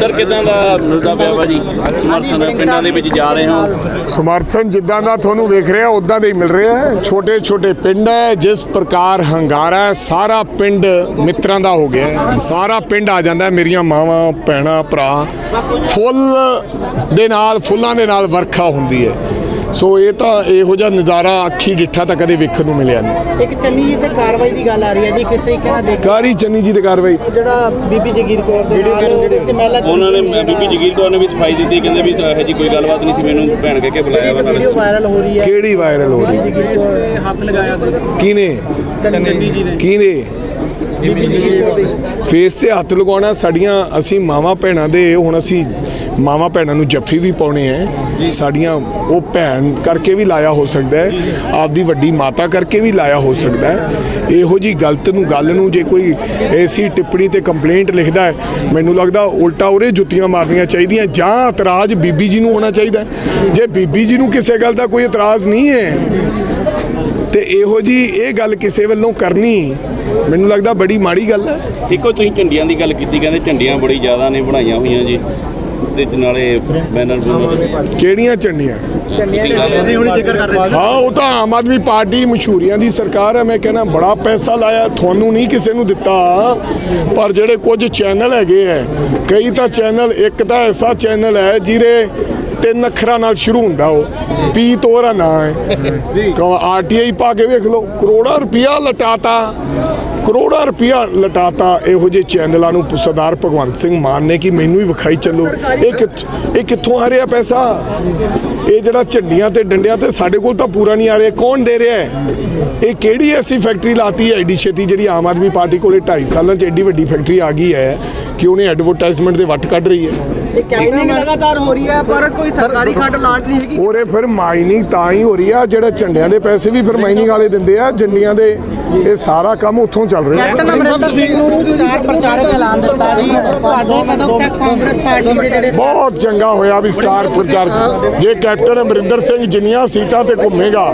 Sir ਕਿਦਾਂ ਦਾ ਮਿਲਦਾ ਪਿਆ ਭਾਜੀ ਸਮਰਥਨ ਪਿੰਡਾਂ ਦੇ ਵਿੱਚ ਜਾ ਰਹੇ ਹੋ? ਸਮਰਥਨ ਜਿੱਦਾਂ ਦਾ ਤੁਹਾਨੂੰ ਵੇਖ ਰਿਹਾ ਉਦਾਂ ਦਾ ਹੀ ਮਿਲ ਰਿਹਾ। ਹੈ ਛੋਟੇ ਛੋਟੇ ਪਿੰਡ ਹੈ ਜਿਸ ਪ੍ਰਕਾਰ ਹੰਗਾਰਾ ਹੈ ਸਾਰਾ ਪਿੰਡ ਮਿੱਤਰਾਂ ਦਾ ਹੋ ਗਿਆ ਹੈ। ਸਾਰਾ ਪਿੰਡ ਆ ਜਾਂਦਾ ਹੈ, ਮੇਰੀਆਂ ਮਾਵਾਂ ਭੈਣਾਂ ਭਰਾ। ਫੁੱਲ ਦੇ ਨਾਲ ਫੁੱਲਾਂ ਦੇ ਨਾਲ ਵਰਖਾ ਹੁੰਦੀ ਹੈ। ਸੋ ਇਹ ਤਾਂ ਇਹੋ ਜਿਹਾ ਨਜ਼ਾਰਾ ਅੱਖੀ ਡਿੱਠਾ ਤਾਂ ਕਦੇ ਵੇਖਣ ਨੂੰ ਮਿਲਿਆ ਨਹੀਂ। ਇੱਕ ਚੰਨੀ ਜੀ ਤੇ ਕਾਰਵਾਈ ਦੀ ਗੱਲ ਆ ਰਹੀ ਹੈ ਜੀ ਕਿਸ ਤਰੀਕੇ ਨਾਲ ਦੇਖ ਕਾਰੀ ਚੰਨੀ ਜੀ ਦੀ ਕਾਰਵਾਈ। ਜਿਹੜਾ ਬੀਬੀ ਜਗੀਰ ਕੌਰ ਦੇ ਨਾਲ ਉਹਦੇ ਚ ਮਹਿਲਾ ਉਹਨਾਂ ਨੇ ਬੀਬੀ ਜਗੀਰ ਕੌਰ ਨੇ ਵੀ ਸਫ਼ਾਈ ਦਿੱਤੀ ਕਹਿੰਦੇ ਵੀ ਇਹੋ ਜੀ ਕੋਈ ਗੱਲਬਾਤ ਨਹੀਂ ਸੀ ਮੈਨੂੰ ਭੈਣ ਕਹਿ ਕੇ ਬੁਲਾਇਆ ਵਾ ਵੀਡੀਓ ਵਾਇਰਲ ਹੋ ਰਹੀ ਹੈ। ਕਿਹੜੀ ਵਾਇਰਲ ਹੋ ਰਹੀ ਇਸ ਤੇ ਹੱਥ ਲਗਾਇਆ ਸੀ। ਕਿਨੇ ਚੰਨੀ ਜੀ ਨੇ। ਕਿਨੇ ਬੀਬੀ ਜਗੀਰ ਕੌਰ ਦੇ। ਫੇਸ ਤੇ ਹੱਥ ਲਗਾਉਣਾ ਸਾਡੀਆਂ ਅਸੀਂ ਮਾਵਾਂ ਭੈਣਾਂ ਦੇ ਹੁਣ ਅਸੀਂ ਮਾਵਾਂ ਭੈਣਾਂ ਨੂੰ ਜੱਫੀ ਵੀ ਪਾਉਣੇ ਹੈ। ਸਾਡੀਆਂ ਉਹ ਭੈਣ ਕਰਕੇ ਵੀ ਲਾਇਆ ਹੋ ਸਕਦਾ ਹੈ। ਆਪਦੀ ਵੱਡੀ ਮਾਤਾ ਕਰਕੇ ਵੀ ਲਾਇਆ ਹੋ ਸਕਦਾ ਹੈ। ਇਹੋ ਜੀ ਗਲਤ ਨੂੰ, ਗੱਲ ਨੂੰ ਜੇ ਕੋਈ ਐਸੀ ਟਿੱਪਣੀ ਤੇ ਕੰਪਲੇਂਟ ਲਿਖਦਾ ਹੈ, ਮੈਨੂੰ ਲੱਗਦਾ ਉਲਟਾ ਉਹਰੇ ਜੁੱਤੀਆਂ ਮਾਰਨੀਆਂ ਚਾਹੀਦੀਆਂ ਜਾਂ ਇਤਰਾਜ਼ ਬੀਬੀ ਜੀ ਨੂੰ ਹੋਣਾ ਚਾਹੀਦਾ ਜੇ ਬੀਬੀ ਜੀ ਨੂੰ ਕਿਸੇ ਗੱਲ ਦਾ ਕੋਈ ਇਤਰਾਜ਼ ਨਹੀਂ ਹੈ, ਤੇ ਇਹੋ ਜੀ ਇਹ ਗੱਲ ਕਿਸੇ ਵੱਲੋਂ ਕਰਨੀ, ਮੈਨੂੰ ਲੱਗਦਾ ਬੜੀ ਮਾੜੀ ਗੱਲ ਹੈ। ਦੇਖੋ, ਤੁਸੀਂ ਝੰਡੀਆਂ ਦੀ ਗੱਲ ਕੀਤੀ, ਕਹਿੰਦੇ ਝੰਡੀਆਂ ਬੜੀ ਜ਼ਿਆਦਾ ਨੇ ਬਣਾਈਆਂ ਹੋਈਆਂ ਜੀ। ਤੇ ਨਾਲੇ ਬੈਨਰ ਬੂਨਰ ਕਿਹੜੀਆਂ ਚੰਡੀਆਂ ਅਸੀਂ ਹੁਣ ਜ਼ਿਕਰ ਕਰ ਰਹੇ ਹਾਂ ਉਹ ਤਾਂ ਆਮ ਆਦਮੀ ਪਾਰਟੀ ਮਸ਼ਹੂਰੀਆਂ ਦੀ ਸਰਕਾਰ ਹੈ ਮੈਂ ਕਹਿੰਦਾ ਬੜਾ ਪੈਸਾ ਲਾਇਆ ਤੁਹਾਨੂੰ ਨਹੀਂ ਕਿਸੇ ਨੂੰ ਦਿੱਤਾ। ਪਰ ਜਿਹੜੇ ਕੁਝ ਚੈਨਲ ਹੈਗੇ ਐ ਕਈ ਤਾਂ ਚੈਨਲ ਇੱਕ ਤਾਂ ਐਸਾ ਚੈਨਲ ਹੈ ਜਿਹਦੇ ਤਿੰਨ ਅੱਖਰਾਂ ਨਾਲ ਸ਼ੁਰੂ ਹੁੰਦਾ ਉਹ ਪੀ ਤੋਰਾ ਨਾਂ ਹੈ। ਕਹੋ ਆਰਟੀਆਈ ਪਾ ਕੇ ਵੇਖ ਲਓ ਕਰੋੜਾਂ ਰੁਪਇਆ ਲਟਾਤਾ। ਕਰੋੜਾਂ ਰੁਪਇਆ ਲਟਾਤਾ ਇਹੋ ਜਿਹੇ ਚੈਨਲਾਂ ਨੂੰ ਸਰਦਾਰ ਭਗਵੰਤ ਸਿੰਘ ਮਾਨ ਨੇ ਕਿ ਮੈਨੂੰ ਹੀ ਵਿਖਾਈ ਚੱਲੋ। ਇਹ ਇਹ ਕਿੱਥੋਂ ਆ ਰਿਹਾ ਪੈਸਾ? ਇਹ ਜਿਹੜਾ ਝੰਡੀਆਂ ਤੇ ਡੰਡਿਆਂ ਤੇ ਸਾਡੇ ਕੋਲ ਤਾਂ ਪੂਰਾ ਨਹੀਂ ਆ ਰਿਹਾ। ਕੌਣ ਦੇ ਰਿਹਾ ਇਹ ਕਿਹੜੀ ਐਸੀ ਫੈਕਟਰੀ ਲਾਤੀ ਹੈ ਐਡੀ ਛੇਤੀ ਜਿਹੜੀ ਆਮ ਆਦਮੀ ਪਾਰਟੀ ਕੋਲੇ 2.5 ਸਾਲਾਂ 'ਚ ਐਡੀ ਵੱਡੀ ਫੈਕਟਰੀ ਆ ਗਈ ਹੈ ਕਿ ਉਹਨੇ ਐਡਵਰਟਾਈਜ਼ਮੈਂਟ ਦੇ ਵੱਟ ਕੱਢ ਰਹੀ ਹੈ? ਇਹ ਕੈਂਪੇਨਿੰਗ ਲਗਾਤਾਰ ਹੋ ਰਹੀ ਹੈ ਪਰ ਕੋਈ ਸਰਕਾਰੀ ਖੰਡ ਲਾਟ ਨਹੀਂ ਹੈਗੀ। ਉਹਰੇ ਫਿਰ ਮਾਈਨਿੰਗ ਤਾਂ ਹੀ ਹੋ ਰਹੀ ਆ ਜਿਹੜੇ ਝੰਡਿਆਂ ਦੇ ਪੈਸੇ ਵੀ ਫਿਰ ਮਾਈਨਿੰਗ ਵਾਲੇ ਦਿੰਦੇ ਆ ਝੰਡੀਆਂ ਦੇ ਇਹ ਸਾਰਾ ਕੰਮ ਉੱਥੋਂ ਚੱਲ ਰਿਹਾ। ਕੈਪਟਨ ਅਮਰਿੰਦਰ ਸਿੰਘ ਨੂੰ ਸਟਾਰ ਪ੍ਰਚਾਰਕ ਐਲਾਨ ਦਿੱਤਾ ਜੀ। ਤੁਹਾਡੇ ਕਦੋਂ ਤੱਕ ਕਾਂਗਰਸ ਪਾਰਟੀ ਦੇ ਜਿਹੜੇ ਬਹੁਤ ਚੰਗਾ ਹੋਇਆ ਵੀ ਸਟਾਰ ਪ੍ਰਚਾਰਕ। ਜੇ ਕੈਪਟਨ ਅਮਰਿੰਦਰ ਸਿੰਘ ਜਿੰਨੀਆਂ ਸੀਟਾਂ ਤੇ ਘੁੰਮੇਗਾ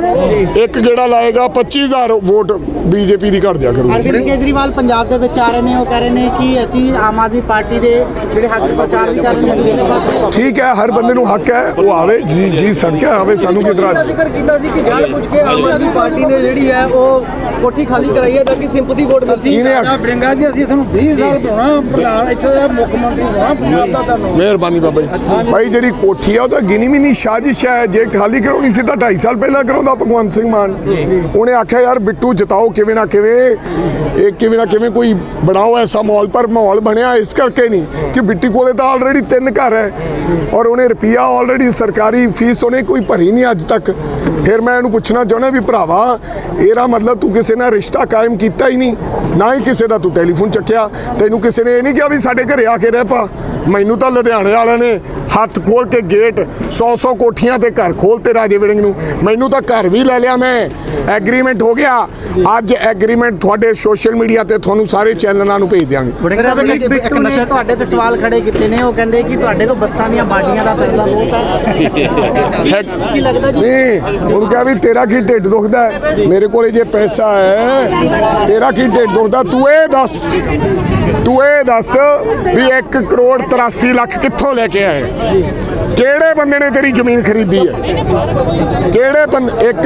ਇੱਕ ਗੇੜਾ ਲਾਏਗਾ 25000 ਵੋਟ ਬੀਜੇਪੀ ਦੀ ਘਟ ਜਾ ਕਰੂ ਅਰਵਿੰਦ ਕੇਜਰੀਵਾਲ ਪੰਜਾਬ ਦੇ ਵਿੱਚ ਆ ਰਹੇ ਨੇ ਉਹ ਕਹਿ ਰਹੇ ਨੇ ਕਿ ਅਸੀਂ ਆਮ ਆਦਮੀ ਪਾਰਟੀ ਦੇ ਜਿਹੜੇ ਹੱਕ ਪ੍ਰਚਾਰ ਵੀ ਕਰ ਠੀਕ ਹੈ ਹਰ ਬੰਦੇ ਨੂੰ ਹੱਕ ਹੈ ਉਹ ਆਵੇ ਜੀ ਜੀ ਸਦਕਾ ਆਵੇ ਸਾਨੂੰ ਕੀ ਇਤਰਾਜ਼? ਜ਼ਿਕਰ ਕੀਤਾ ਸੀ ਕਿ ਜਾਣ ਬੁੱਝ ਕੇ ਆਮ ਆਦਮੀ ਪਾਰਟੀ ਨੇ ਜਿਹੜੀ ਹੈ ਉਹ ਕੋਠੀ ਖਾਲੀ ਕਰਾਈ ਹੈ ਤਾਂ ਕਿ ਸਿੰਪਥੀ ਵੋਟ ਮਿਲਦੀ। ਆਖ- ਬੜਿੰਗਾ ਜੀ ਅਸੀਂ ਤੁਹਾਨੂੰ 20 ਸਾਲ ਬਣਾਉਣਾ ਪ੍ਰਧਾਨ ਇੱਥੇ ਦਾ ਮੁੱਖ ਮੰਤਰੀ ਬਣਾਉਣਾ ਪੰਜਾਬ ਦਾ ਤੁਹਾਨੂੰ ਮਿਹਰਬਾਨੀ ਬਾਬਾ ਜੀ। ਭਾਈ ਜਿਹੜੀ ਕੋਠੀ ਆ ਉਹ ਤਾਂ ਗਿਨੀ ਮਿਨੀ ਸਾਜ਼ਿਸ਼ ਹੈ ਜੇ ਖਾਲੀ ਕਰਾਉਣੀ ਸੀ ਤਾਂ 2.5 ਸਾਲ ਪਹਿਲਾਂ ਕਰਾਉਂਦਾ ਭਗਵੰਤ ਸਿੰਘ ਮਾਨ। ਉਹਨੇ ਆਖਿਆ ਯਾਰ ਬਿੱਟੂ ਜਿਤਾਓ ਕਿਵੇਂ ਨਾ ਕਿਵੇਂ ਇਹ ਕਿਵੇਂ ਨਾ ਕਿਵੇਂ ਕੋਈ ਬਣਾਓ ਐਸਾ ਮਾਹੌਲ ਪਰ ਮਾਹੌਲ ਬਣਿਆ ਇਸ ਕਰਕੇ ਨਹੀਂ ਕਿ ਬਿੱਟੀ ਕੋਲੇ ਤਾਂ ਆਲਰੇਡੀ ਤਿੰਨ ਘਰ ਹੈ ਔਰ ਉਹਨੇ ਰੁਪਿਆ ਆਲਰੇਡੀ ਸਰਕਾਰੀ ਫੀਸ ਉਹਨੇ ਕੋਈ ਭਰੀ ਨਹੀਂ ਅੱਜ ਤੱਕ। ਫਿਰ ਮੈਂ ਇਹਨੂੰ ਪੁੱਛਣਾ ਚਾਹੁੰਦਾ ਵੀ ਭਰਾਵਾ ਇਹਦਾ ਮਤਲਬ ਤੂੰ ਕਿਸੇ ਨਾਲ ਰਿਸ਼ਤਾ ਕਾਇਮ ਕੀਤਾ ਹੀ ਨਹੀਂ ਨਾ ਹੀ ਕਿਸੇ ਦਾ ਤੂੰ ਟੈਲੀਫੋਨ ਚੱਕਿਆ। ਤੈਨੂੰ ਕਿਸੇ ਨੇ ਇਹ ਨਹੀਂ ਕਿਹਾ ਵੀ ਸਾਡੇ ਘਰੇ ਆ ਕੇ ਰਹਿ ਪਾ। ਮੈਨੂੰ ਤਾਂ ਲੁਧਿਆਣੇ ਵਾਲਿਆਂ ਨੇ ਹੱਥ ਖੋਲ ਕੇ ਗੇਟ 100-100 ਕੋਠੀਆਂ ਤੇ ਘਰ ਖੋਲਤੇ ਰਾਜੇ ਵਿੜਿੰਗ ਨੂੰ। ਮੈਨੂੰ ਤਾਂ ਘਰ ਵੀ ਲੈ ਲਿਆ ਮੈਂ। ਐਗਰੀਮੈਂਟ ਹੋ ਗਿਆ। ਅੱਜ ਐਗਰੀਮੈਂਟ ਤੁਹਾਡੇ ਸੋਸ਼ਲ ਮੀਡੀਆ ਤੇ ਤੁਹਾਨੂੰ ਸਾਰੇ ਚੈਨਲਾਂ ਨੂੰ ਭੇਜ ਦਿਆਂਗੇ। ਬਿੱਟੂ ਨੇ ਤੁਹਾਡੇ ਤੇ ਸਵਾਲ ਖੜੇ ਕੀਤੇ ਨੇ। ਉਹ ਕਹਿੰਦੇ ਕਿ ਤੁਹਾਡੇ ਕੋਲ ਬੱਸਾਂ ਦੀਆਂ ਬਾਡੀਆਂ ਦਾ ਪੈਸਾ ਬਹੁਤ ਹੈ। ਕੀ ਲੱਗਦਾ ਜੀ? ਨਹੀਂ ਉਹਨੂੰ ਕਿਹਾ ਵੀ ਤੇਰਾ ਕੀ ਢਿੱਡ ਦੁਖਦਾ? ਮੇਰੇ ਕੋਲੇ ਜੇ ਪੈਸਾ ਹੈ ਤੇਰਾ ਕੀ ਢਿੱਡ ਦੁਖਦਾ? ਤੂੰ ਇਹ ਦੱਸ ਤੂੰ ਇਹ ਦੱਸ ਵੀ 1 ਕਰੋੜ 83 ਲੱਖ ਕਿੱਥੋਂ ਲੈ ਕੇ ਆਏ ਕਿਹੜੇ ਬੰਦੇ ਨੇ ਤੇਰੀ ਜ਼ਮੀਨ ਖਰੀਦੀ ਹੈ? ਕਿਹੜੇ ਬੰਦੇ ਇੱਕ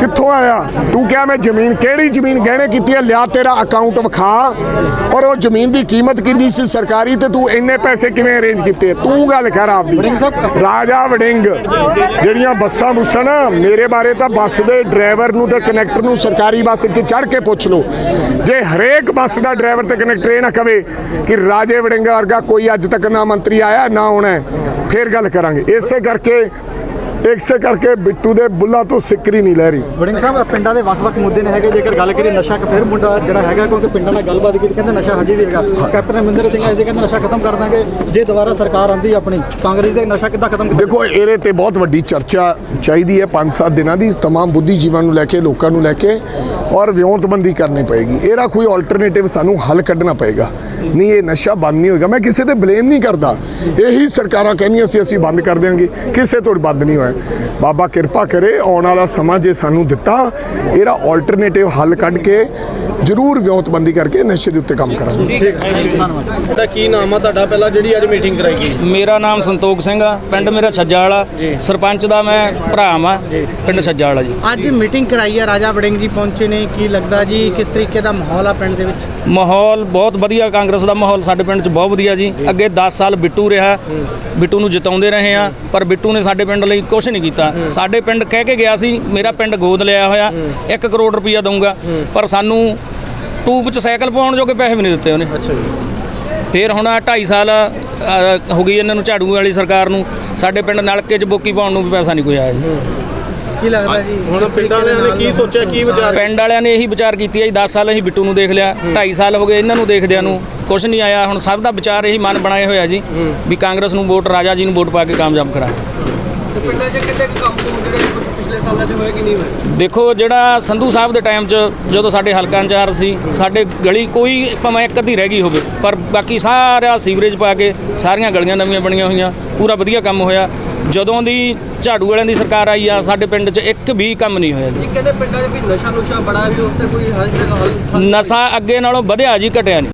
ਕਿੱਥੋਂ ਆਇਆ? ਤੂੰ ਕਿਹਾ ਮੈਂ ਜ਼ਮੀਨ ਕਿਹੜੀ ਜ਼ਮੀਨ ਗਹਿਣੇ ਕੀਤੀ ਹੈ? ਲਿਆ ਤੇਰਾ ਅਕਾਊਂਟ ਵਿਖਾ। ਔਰ ਉਹ ਜ਼ਮੀਨ ਦੀ ਕੀਮਤ ਕਿੰਨੀ ਸੀ ਸਰਕਾਰੀ ਤੇ ਤੂੰ ਇੰਨੇ ਪੈਸੇ ਕਿਵੇਂ ਅਰੇਂਜ ਕੀਤੇ? ਤੂੰ ਗੱਲ ਕਰ ਆਪਦੀ। ਰਾਜਾ ਵੜਿੰਗ ਜਿਹੜੀਆਂ ਬੱਸਾਂ ਬੁੱਸਾਂ ਨਾ ਮੇਰੇ ਬਾਰੇ ਤਾਂ ਬੱਸ ਦੇ ਡਰਾਈਵਰ ਨੂੰ ਤੇ ਕਨੈਕਟਰ ਨੂੰ ਸਰਕਾਰੀ ਬੱਸ 'ਚ ਚੜ੍ਹ ਕੇ ਪੁੱਛ ਲਓ। ਜੇ ਹਰੇਕ ਬੱਸ ਦਾ ਡਰਾਈਵਰ ਤੇ ਕਨੈਕਟਰ ਇਹ ਨਾ ਕਵੇ ਕਿ ਰਾਜੇ ਵੜਿੰਗ ਵਰਗਾ ਕੋਈ ਅੱਜ ਤੱਕ ਨਾ ਮੰਤਰੀ ਆਇਆ ਨਾ ਆਉਣਾ। ਹੈ, ਫਿਰ ਗੱਲ ਕਰਾਂਗੇ। ਇਸੇ ਕਰਕੇ ਇਸੇ ਕਰਕੇ ਬਿੱਟੂ ਦੇ ਬੁੱਲਾਂ ਤੋਂ ਸਿੱਕਰੀ ਨਹੀਂ ਲੈ ਰਹੀ ਵੜਿੰਗ ਸਾਹਿਬ ਪਿੰਡਾਂ ਦੇ ਵੱਖ-ਵੱਖ ਮੁੱਦੇ ਨੇ ਹੈਗੇ ਜੇਕਰ ਗੱਲ ਕਰੀਏ ਨਸ਼ਾ ਫਿਰ ਮੁੰਡਾ ਜਿਹੜਾ ਹੈਗਾ ਕਿਉਂਕਿ ਪਿੰਡਾਂ ਨਾਲ ਗੱਲਬਾਤ ਕੀਤੀ ਕਹਿੰਦੇ ਨਸ਼ਾ ਹਜੇ ਵੀ ਹੈਗਾ ਕੈਪਟਨ ਅਮਰਿੰਦਰ ਸਿੰਘ ਐਸੇ ਕਹਿੰਦੇ ਨਸ਼ਾ ਖਤਮ ਕਰ ਦਾਂਗੇ ਜੇ ਦੁਬਾਰਾ ਸਰਕਾਰ ਆਂਦੀ ਆਪਣੀ ਕਾਂਗਰਸ ਦੇ ਨਸ਼ਾ ਕਿੱਦਾਂ ਖਤਮ ਕੀਤਾ ਦੇਖੋ ਇਹਦੇ ਤੇ ਬਹੁਤ ਵੱਡੀ ਚਰਚਾ ਚਾਹੀਦੀ ਹੈ 5-7 ਦਿਨਾਂ ਦੀ तमाम ਬੁੱਧੀਜੀਵਾਂ ਨੂੰ ਲੈ ਕੇ ਲੋਕਾਂ ਨੂੰ ਲੈ ਕੇ ਔਰ ਵਿਉਂਤਬੰਦੀ ਕਰਨੀ ਪਏਗੀ ਇਹਦਾ ਕੋਈ ਆਲਟਰਨੇਟਿਵ ਸਾਨੂੰ ਹੱਲ ਕੱਢਣਾ ਪਏਗਾ ਨਹੀਂ ਇਹ ਨਸ਼ਾ ਬੰਦ ਨਹੀਂ ਹੋਏਗਾ ਮੈਂ ਕਿਸੇ ਤੇ ਬਲੇਮ ਨਹੀਂ ਕਰਦਾ ਇਹੀ ਸਰਕਾਰਾਂ ਕਹਿੰਦੀਆਂ ਸੀ ਅਸੀਂ ਬੰਦ ਕਰ ਦਿਆਂਗੇ ਕਿਸੇ ਤੋਂ ਬੰਦ ਨਹੀਂ ਹੋਇਆ ਬਾਬਾ ਕਿਰਪਾ ਕਰੇ ਆਉਣ ਵਾਲਾ ਸਮਾਂ ਜੇ ਸਾਨੂੰ ਦਿੱਤਾ ਇਹਦਾ ਆਲਟਰਨੇਟਿਵ ਹੱਲ ਕੱਢ ਕੇ ਜ਼ਰੂਰ ਵਿਉਂਤਬੰਦੀ ਕਰਕੇ ਨਸ਼ੇ ਦੇ ਉੱਤੇ ਕੰਮ ਕਰਾਂਗੇ। ਤੁਹਾਡਾ ਕੀ ਨਾਮ ਆ? ਤੁਹਾਡਾ ਪਹਿਲਾਂ ਜਿਹੜੀ ਅੱਜ ਮੀਟਿੰਗ ਕਰਾਈ ਗਈ? ਮੇਰਾ ਨਾਮ ਸੰਤੋਖ ਸਿੰਘ ਆ ਪਿੰਡ ਮੇਰਾ ਛੱਜਾ ਵਾਲਾ। ਸਰਪੰਚ ਦਾ ਮੈਂ ਭਰਾ ਵਾਂ ਪਿੰਡ ਛੱਜਾ ਵਾਲਾ ਜੀ। ਅੱਜ ਮੀਟਿੰਗ ਕਰਾਈ ਹੈ ਰਾਜਾ ਵੜਿੰਗ ਜੀ ਪਹੁੰਚੇ ਨੇ। ਕੀ ਲੱਗਦਾ ਜੀ ਕਿਸ ਤਰੀਕੇ ਦਾ ਮਾਹੌਲ ਆ ਪਿੰਡ ਦੇ ਵਿੱਚ? ਮਾਹੌਲ ਬਹੁਤ ਵਧੀਆ ਕਾਂਗਰਸ ਦਾ ਮਾਹੌਲ ਸਾਡੇ ਪਿੰਡ 'ਚ ਬਹੁਤ ਵਧੀਆ ਜੀ। ਅੱਗੇ 10 ਸਾਲ ਬਿੱਟੂ ਰਿਹਾ ਬਿੱਟੂ ਨੂੰ ਜਿਤਾਉਂਦੇ ਰਹੇ ਆ ਪਰ ਬਿੱਟੂ ਨੇ ਸਾਡੇ ਪਿੰਡ ਲਈ ਕੁਝ ਨਹੀਂ ਕੀਤਾ। ਸਾਡੇ ਪਿੰਡ ਕਹਿ ਕੇ ਗਿਆ ਸੀ ਮੇਰਾ ਪਿੰਡ ਗੋਦ ਲਿਆ ਹੋਇਆ 1 ਕਰੋੜ ਰੁਪਈਆ ਦਊਂਗਾ। ਪਰ ਸਾਨੂੰ ਟੂਬ 'ਚ ਸਾਈਕਲ ਪਾਉਣ ਜੋਗੇ ਪੈਸੇ ਵੀ ਨਹੀਂ ਦਿੱਤੇ ਉਹਨੇ। ਅੱਛਾ ਜੀ। ਫਿਰ ਹੁਣ 2.5 ਸਾਲ ਹੋ ਗਈ ਇਹਨਾਂ ਨੂੰ ਝਾੜੂ ਵਾਲੀ ਸਰਕਾਰ ਨੂੰ। ਸਾਡੇ ਪਿੰਡ ਨਲਕੇ 'ਚ ਬੋਕੀ ਪਾਉਣ ਨੂੰ ਵੀ ਪੈਸਾ ਨਹੀਂ ਕੋਈ ਆਇਆ ਜੀ। ਕੀ ਲੱਗਦਾ ਜੀ? ਹੁਣ ਪਿੰਡ ਵਾਲਿਆਂ ਨੇ ਕੀ ਸੋਚਿਆ ਕੀ ਵਿਚਾਰ? ਪਿੰਡ ਵਾਲਿਆਂ ਨੇ ਇਹੀ ਵਿਚਾਰ ਕੀਤੀ ਹੈ ਜੀ 10 ਸਾਲ ਅਸੀਂ ਬਿੱਟੂ ਨੂੰ ਦੇਖ ਲਿਆ 2.5 ਸਾਲ ਹੋ ਗਏ ਇਹਨਾਂ ਨੂੰ ਦੇਖਦਿਆਂ ਨੂੰ ਕੁਝ ਨਹੀਂ ਆਇਆ। ਹੁਣ ਸਭ ਦਾ ਵਿਚਾਰ ਇਹੀ ਮਨ ਬਣਾਏ ਹੋਇਆ ਜੀ ਵੀ ਕਾਂਗਰਸ ਨੂੰ ਵੋਟ ਰਾਜਾ ਜੀ ਨੂੰ ਵੋਟ ਪਾ ਕੇ ਕਾਮਯਾਬ ਕਰਾਏ ਪਿੰਡਾਂ 'ਚ ਕਿਤੇ ਕੰਮ ਕੁਮ ਜਿਹੜੇ ਕੁਝ ਪਿਛਲੇ ਸਾਲਾਂ 'ਚ ਹੋਏ ਕਿ ਨਹੀਂ ਹੋਏ? ਦੇਖੋ ਜਿਹੜਾ ਸੰਧੂ ਸਾਹਿਬ ਦੇ ਟਾਈਮ 'ਚ ਜਦੋਂ ਸਾਡੇ ਹਲਕਾ ਇੰਚਾਰਜ ਸੀ ਸਾਡੇ ਗਲੀ ਕੋਈ ਭਾਵੇਂ ਇੱਕ ਅੱਧੀ ਰਹਿ ਗਈ ਹੋਵੇ ਪਰ ਬਾਕੀ ਸਾਰਾ ਸੀਵਰੇਜ ਪਾ ਕੇ ਸਾਰੀਆਂ ਗਲੀਆਂ ਨਵੀਆਂ ਬਣੀਆਂ ਹੋਈਆਂ ਪੂਰਾ ਵਧੀਆ ਕੰਮ ਹੋਇਆ। ਜਦੋਂ ਦੀ ਝਾੜੂ ਵਾਲਿਆਂ ਦੀ ਸਰਕਾਰ ਆਈ ਆ ਸਾਡੇ ਪਿੰਡ 'ਚ ਇੱਕ ਵੀ ਕੰਮ ਨਹੀਂ ਹੋਇਆ ਜੀ। ਕਹਿੰਦੇ ਪਿੰਡਾਂ 'ਚ ਵੀ ਨਸ਼ਾ ਨੁਸ਼ਾ ਬੜਾ ਵੀ ਉਸ ਤੇ ਕੋਈ ਹੱਲ ਹੱਲ ਨਸ਼ਾ ਅੱਗੇ ਨਾਲੋਂ ਵਧਿਆ ਜੀ ਘਟਿਆ ਨਹੀਂ।